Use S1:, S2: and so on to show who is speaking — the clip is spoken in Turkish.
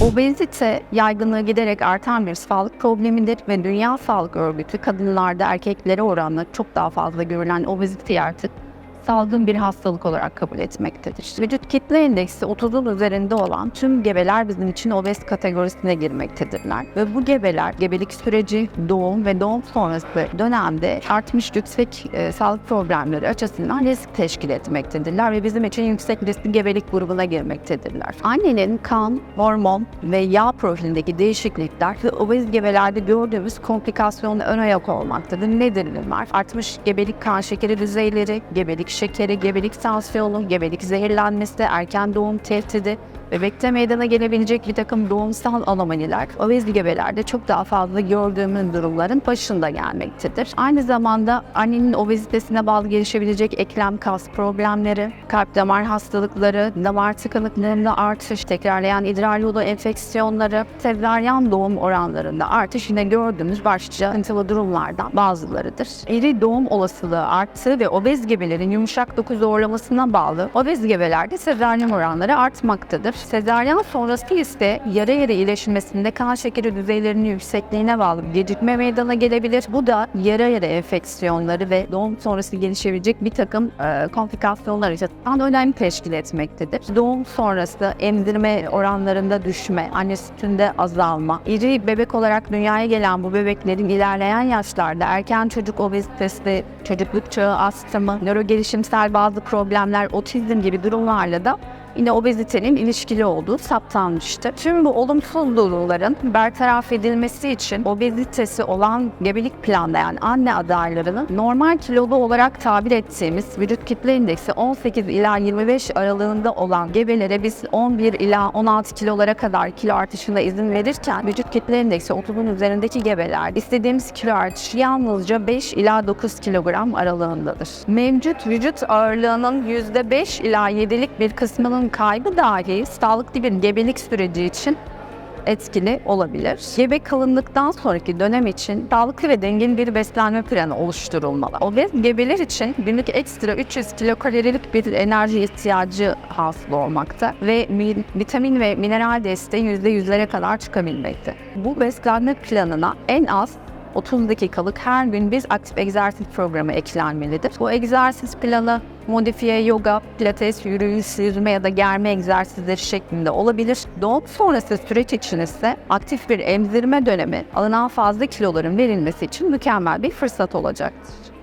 S1: Obezite yaygınlığı giderek artan bir sağlık problemidir ve Dünya Sağlık Örgütü kadınlarda erkeklere oranla çok daha fazla görülen obeziteyi artık salgın bir hastalık olarak kabul etmektedir. Vücut kitle endeksi 30'un üzerinde olan tüm gebeler bizim için obez kategorisine girmektedirler. Ve bu gebeler gebelik süreci, doğum ve doğum sonrası dönemde artmış yüksek e, sağlık problemleri açısından risk teşkil etmektedirler ve bizim için yüksek riskli gebelik grubuna girmektedirler. Annenin kan, hormon ve yağ profilindeki değişiklikler ve obez gebelerde gördüğümüz komplikasyonla ön ayak olmaktadır. Nedir bunlar? Artmış gebelik kan şekeri düzeyleri, gebelik şekeri, gebelik tansiyonu, gebelik zehirlenmesi, erken doğum tehdidi, bebekte meydana gelebilecek bir takım doğumsal anomaliler obez gebelerde çok daha fazla gördüğümüz durumların başında gelmektedir. Aynı zamanda annenin obezitesine bağlı gelişebilecek eklem kas problemleri, kalp damar hastalıkları, damar tıkanıklığında artış, tekrarlayan idrar yolu enfeksiyonları, sezaryen doğum oranlarında artış yine gördüğümüz başlıca sıkıntılı durumlardan bazılarıdır. İri doğum olasılığı arttı ve obez gebelerin yumuşak doku zorlamasına bağlı obez gebelerde sezaryen oranları artmaktadır. Sezaryen sonrası ise yara yara iyileşmesinde kan şekeri düzeylerinin yüksekliğine bağlı bir gecikme meydana gelebilir. Bu da yara yara enfeksiyonları ve doğum sonrası gelişebilecek bir takım e, komplikasyonlar açısından önem teşkil etmektedir. Doğum sonrası emzirme oranlarında düşme, anne sütünde azalma, iri bebek olarak dünyaya gelen bu bebeklerin ilerleyen yaşlarda erken çocuk obezitesi, çocukluk çağı astımı, nörogelişimsel bazı problemler, otizm gibi durumlarla da yine obezitenin ilişkili olduğu saptanmıştı. Tüm bu olumsuz durumların bertaraf edilmesi için obezitesi olan gebelik planlayan anne adaylarının normal kilolu olarak tabir ettiğimiz vücut kitle indeksi 18 ila 25 aralığında olan gebelere biz 11 ila 16 kilolara kadar kilo artışına izin verirken vücut kitle indeksi 30'un üzerindeki gebeler istediğimiz kilo artışı yalnızca 5 ila 9 kilogram aralığındadır. Mevcut vücut ağırlığının %5 ila 7'lik bir kısmının kaybı dahi sağlıklı bir gebelik süreci için etkili olabilir. Gebe kalınlıktan sonraki dönem için sağlıklı ve dengeli bir beslenme planı oluşturulmalı. Obez gebeler için günlük ekstra 300 kilokalorilik bir enerji ihtiyacı hasıl olmakta ve mi- vitamin ve mineral desteği %100'lere kadar çıkabilmekte. Bu beslenme planına en az 30 dakikalık her gün bir aktif egzersiz programı eklenmelidir. Bu egzersiz planı modifiye yoga, pilates, yürüyüş, yüzme ya da germe egzersizleri şeklinde olabilir. Doğum sonrası süreç için ise aktif bir emzirme dönemi alınan fazla kiloların verilmesi için mükemmel bir fırsat olacaktır.